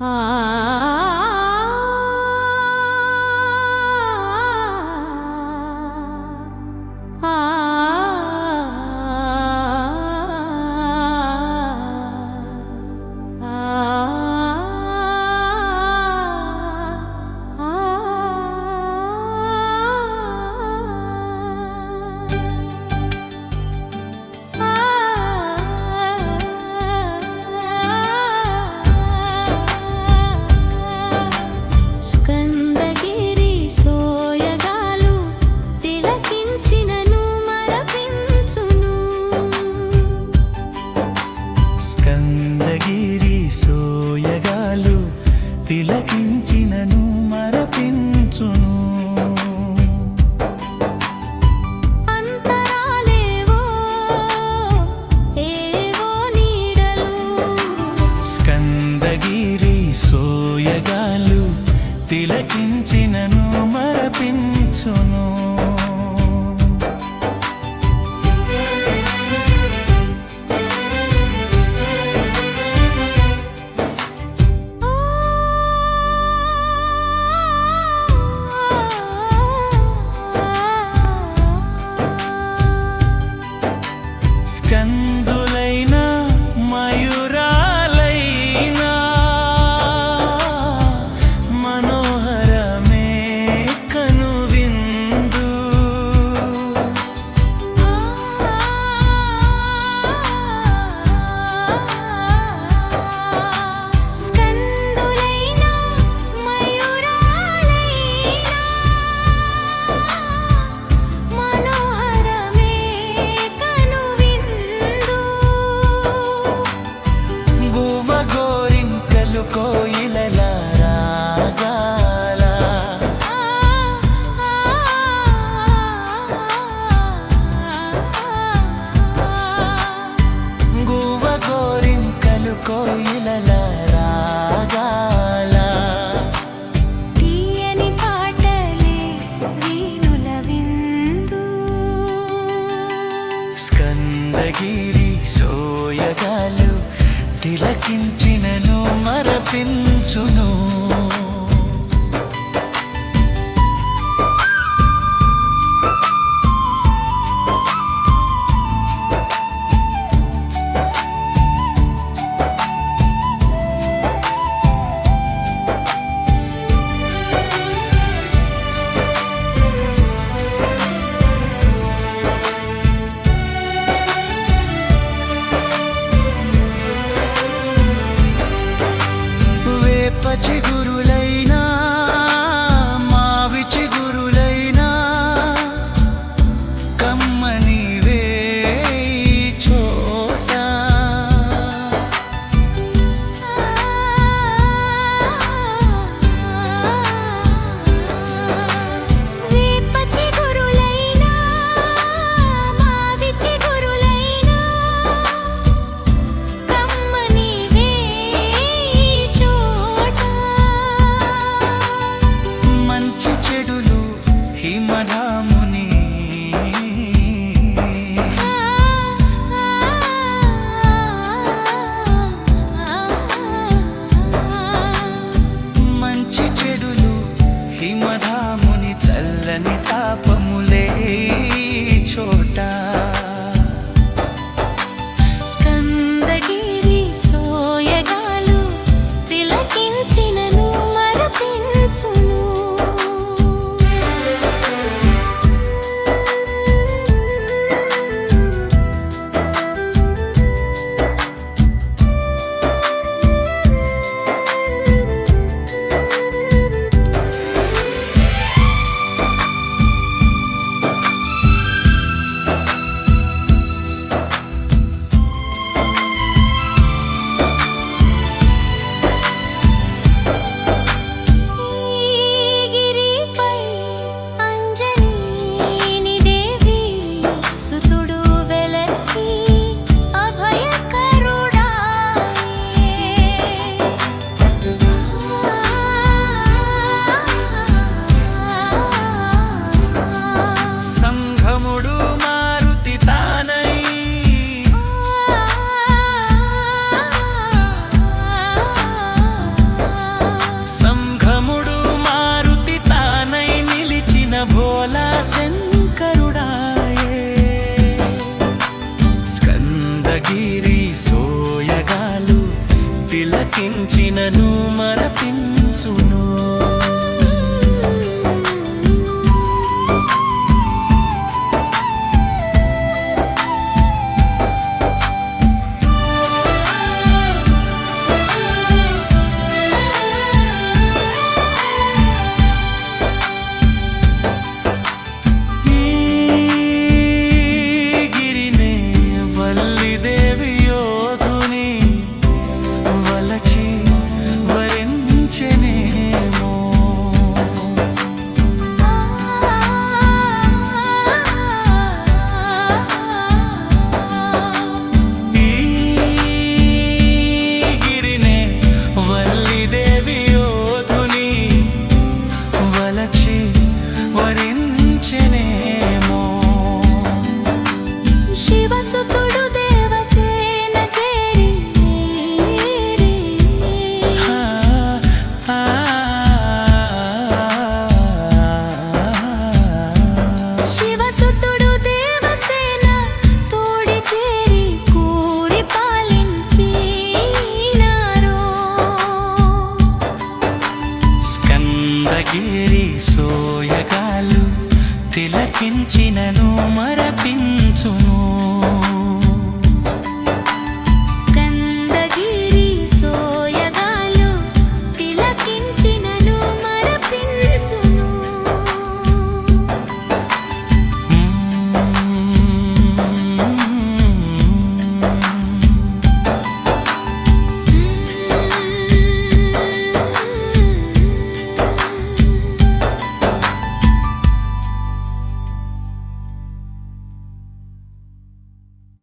స్కందగిరి మరపించినను మరపించును. గోరింకలు కోయిలల రాగాల. గువ్వ గోరింకలు కోయిలల రాగాల. తీయని పాటలే వీణుల విందు. స్కందగిరి సోయగాలు తిలకించినను మరపించును. না తిలకించినను తీరి సోయగాలు తిలకించినను మరపించును.